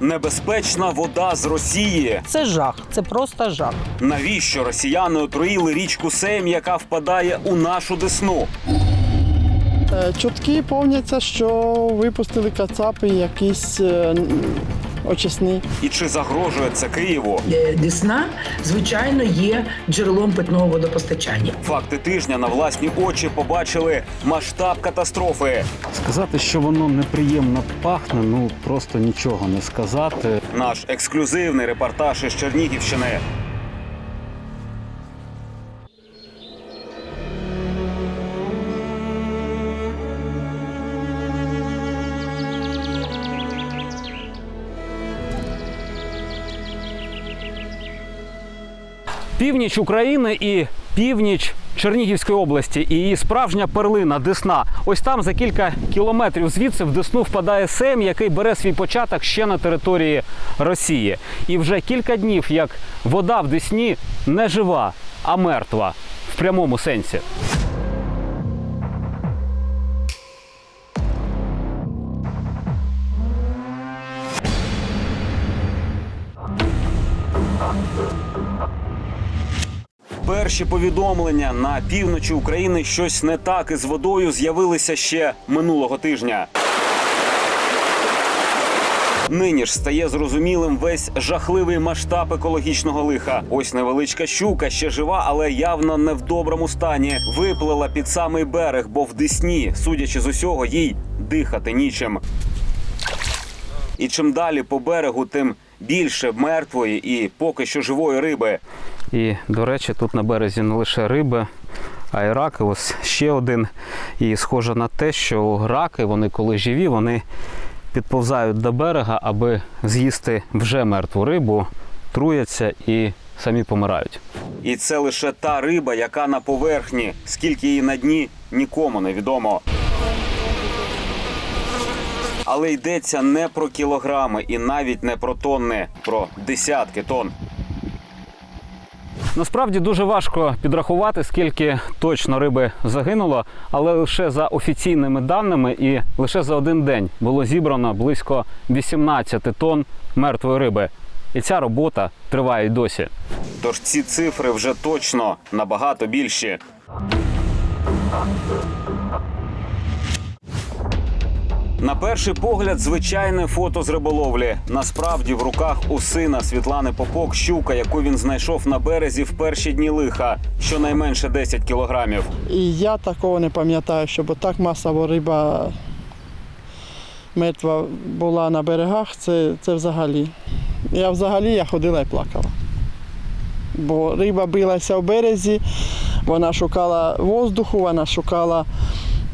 Небезпечна вода з Росії. Це жах, це просто жах. Навіщо росіяни отруїли річку Сейм, яка впадає у нашу десну? Е, Чутки повняться, що випустили кацапи якісь очисні. І чи загрожує це Києву? Е, Десна, звичайно, є джерелом питного водопостачання. Факти тижня на власні очі побачили масштаб катастрофи. Сказати, що воно неприємно пахне, ну просто нічого не сказати. Наш ексклюзивний репортаж із Чернігівщини. Північ України і північ Чернігівської області і її справжня перлина Десна. Ось там за кілька кілометрів звідси в Десну впадає Сейм, який бере свій початок ще на території Росії. І вже кілька днів як вода в Десні не жива, а мертва в прямому сенсі. Перші повідомлення на півночі України щось не так із водою з'явилися ще минулого тижня. Нині ж стає зрозумілим весь жахливий масштаб екологічного лиха. Ось невеличка щука ще жива, але явно не в доброму стані. Виплила під самий берег, бо в Десні, судячи з усього, їй дихати нічим. І чим далі по берегу, тим більше мертвої і поки що живої риби. І, до речі, тут на березі не лише риби, а й раки. Ось ще один. І схоже на те, що раки, вони коли живі, вони підповзають до берега, аби з'їсти вже мертву рибу, труяться і самі помирають. І це лише та риба, яка на поверхні. Скільки її на дні, нікому не відомо. Але йдеться не про кілограми і навіть не про тонни, про десятки тонн. Насправді дуже важко підрахувати, скільки точно риби загинуло, але лише за офіційними даними і лише за один день було зібрано близько 18 тонн мертвої риби. І ця робота триває й досі. Тож ці цифри вже точно набагато більші. На перший погляд, звичайне фото з риболовлі. Насправді в руках у сина Світлани Попок щука, яку він знайшов на березі в перші дні лиха, щонайменше 10 кілограмів. І я такого не пам'ятаю, щоб так масово риба мертва була на берегах, це, це взагалі. Я взагалі я ходила і плакала. Бо риба билася в березі, вона шукала воздуху, вона шукала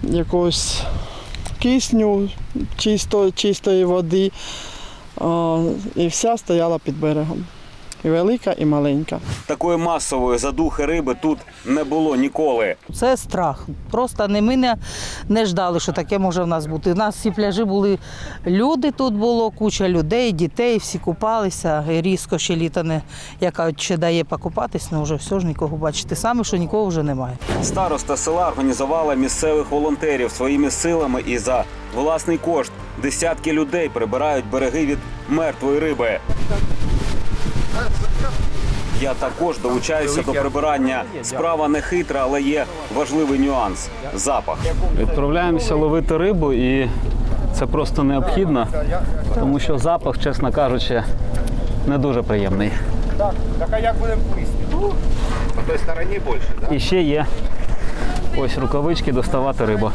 якогось кисню, чисто, чистої води. І вся стояла під берегом. І велика, і маленька. Такої масової задухи риби тут не було ніколи. Це страх. Просто не ми не, не ждали, що таке може в нас бути. У нас всі пляжі були люди, тут було куча людей, дітей, всі купалися. І різко ще літо не яка ще дає покупатись, ну вже все ж нікого бачити. Саме, що нікого вже немає. Староста села організувала місцевих волонтерів своїми силами і за власний кошт десятки людей прибирають береги від мертвої риби. Я також долучаюся до прибирання. Справа не хитра, але є важливий нюанс запах. Відправляємося ловити рибу, і це просто необхідно, тому що запах, чесно кажучи, не дуже приємний. Так а як будемо плисти? По той стороні більше, так? І ще є ось рукавички доставати рибу.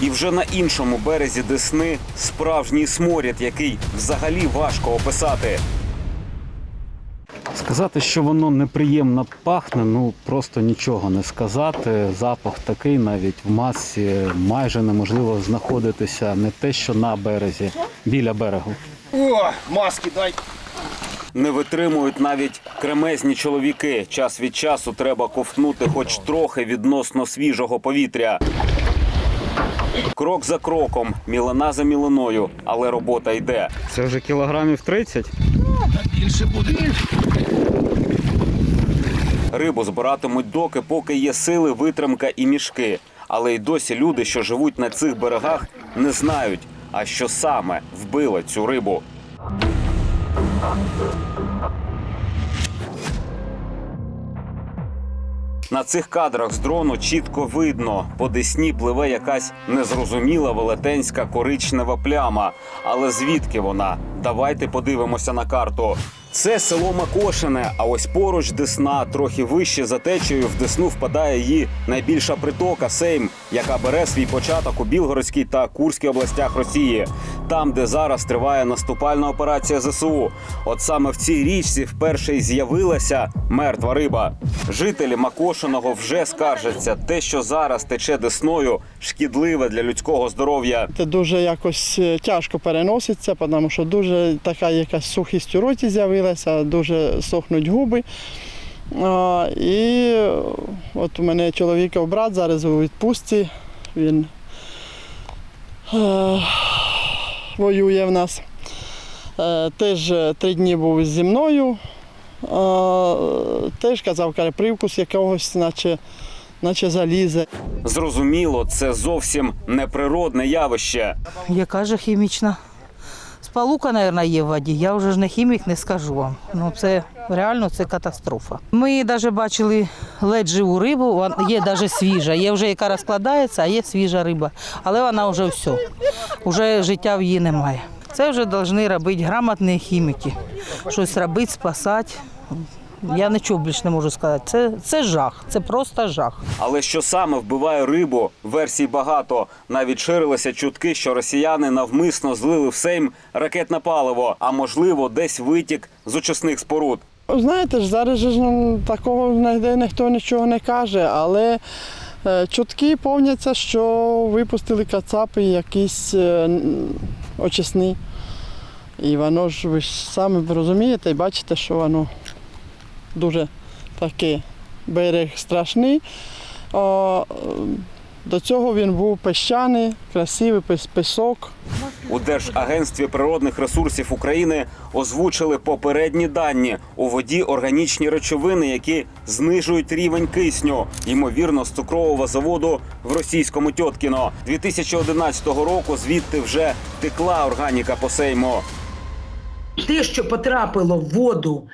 І вже на іншому березі Десни справжній сморід, який взагалі важко описати. Сказати, що воно неприємно пахне, ну просто нічого не сказати. Запах такий навіть в масі майже неможливо знаходитися не те, що на березі, біля берегу. О, маски дай. Не витримують навіть кремезні чоловіки. Час від часу треба ковтнути хоч трохи відносно свіжого повітря. Крок за кроком, мілина за мілиною, але робота йде. Це вже кілограмів 30? Рибу збиратимуть доки, поки є сили, витримка і мішки. Але й досі люди, що живуть на цих берегах, не знають, А що саме вбило цю рибу? На цих кадрах з дрону чітко видно, по десні пливе якась незрозуміла велетенська коричнева пляма. Але звідки вона? Давайте подивимося на карту. Це село Макошине, а ось поруч Десна, трохи вище за течею, в Десну впадає її найбільша притока Сейм, яка бере свій початок у Білгородській та Курській областях Росії, там, де зараз триває наступальна операція ЗСУ. От саме в цій річці вперше й з'явилася мертва риба. Жителі Макошиного вже скаржаться, те, що зараз тече десною, шкідливе для людського здоров'я. Це дуже якось е, тяжко переноситься, тому що дуже така якась сухість у роті з'явилася, дуже сохнуть губи. А, і от у мене чоловіків брат зараз у відпустці. Він е, воює в нас. Е, теж е, три дні був зі мною. Е, теж казав, каже, привкус якогось, наче, наче залізе. Зрозуміло, це зовсім неприродне явище. Яка же хімічна? Спалука, мабуть, є в воді. Я вже ж не хімік, не скажу вам. Ну це реально це катастрофа. Ми навіть бачили ледь живу рибу, є навіть свіжа. Є вже яка розкладається, а є свіжа риба. Але вона вже все. Вже життя в її немає. Це вже повинні робити грамотні хіміки. Щось робити, спасати. Я нічого більше не можу сказати. Це, це жах, це просто жах. Але що саме вбиває рибу? Версій багато. Навіть ширилися чутки, що росіяни навмисно злили в Сейм ракетне паливо, а можливо, десь витік з очисних споруд. Знаєте ж, зараз ж ну, такого ніде ніхто нічого не каже, але е, чутки повняться, що випустили кацапи якісь е, очисні. І воно ж ви ж самі розумієте і бачите, що воно дуже таке берег страшний. О, е, до цього він був піщаний, красивий пісок. У Держагентстві природних ресурсів України озвучили попередні дані у воді органічні речовини, які знижують рівень кисню, ймовірно, з цукрового заводу в російському Тьоткіно. 2011 року звідти вже текла органіка по сейму. Те, що потрапило в воду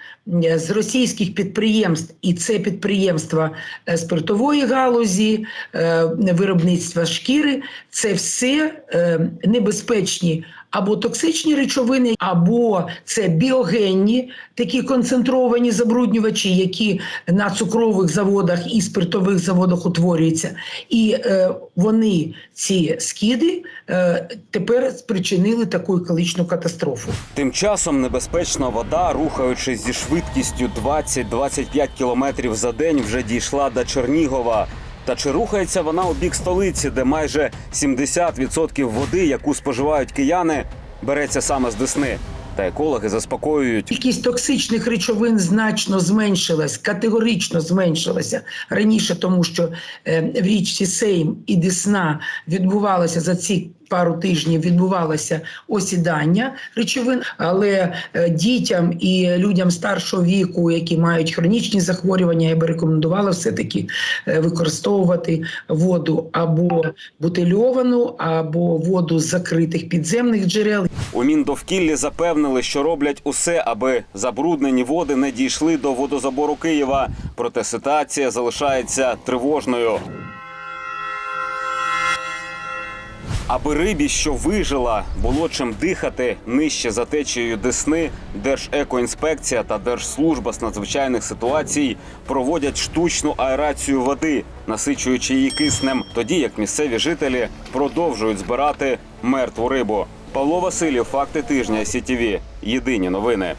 з російських підприємств, і це підприємства е, спиртової галузі, е, виробництва шкіри, це все е, небезпечні або токсичні речовини, або це біогенні, такі концентровані забруднювачі, які на цукрових заводах і спиртових заводах утворюються. І е, вони, ці скиди, е, тепер спричинили таку екологічну катастрофу. Тим часом небезпечна вода, рухаючись зі швидкістю 20-25 км за день, вже дійшла до Чернігова. Та чи рухається вона у бік столиці, де майже 70% води, яку споживають кияни, береться саме з Десни? Та екологи заспокоюють. Кількість токсичних речовин значно зменшилась, категорично зменшилася раніше, тому що е, в річці Сейм і Десна відбувалося за ці пару тижнів відбувалося осідання речовин, але е, дітям і людям старшого віку, які мають хронічні захворювання, я би рекомендувала все-таки е, використовувати воду або бутильовану, або воду з закритих підземних джерел. У Міндовкіллі запевнили, що роблять усе, аби забруднені води не дійшли до водозабору Києва. Проте ситуація залишається тривожною. Аби рибі, що вижила, було чим дихати нижче за течією Десни, Держекоінспекція та Держслужба з надзвичайних ситуацій проводять штучну аерацію води, насичуючи її киснем, тоді як місцеві жителі продовжують збирати мертву рибу. Павло Васильєв, факти тижня СІТІВІ. Єдині новини.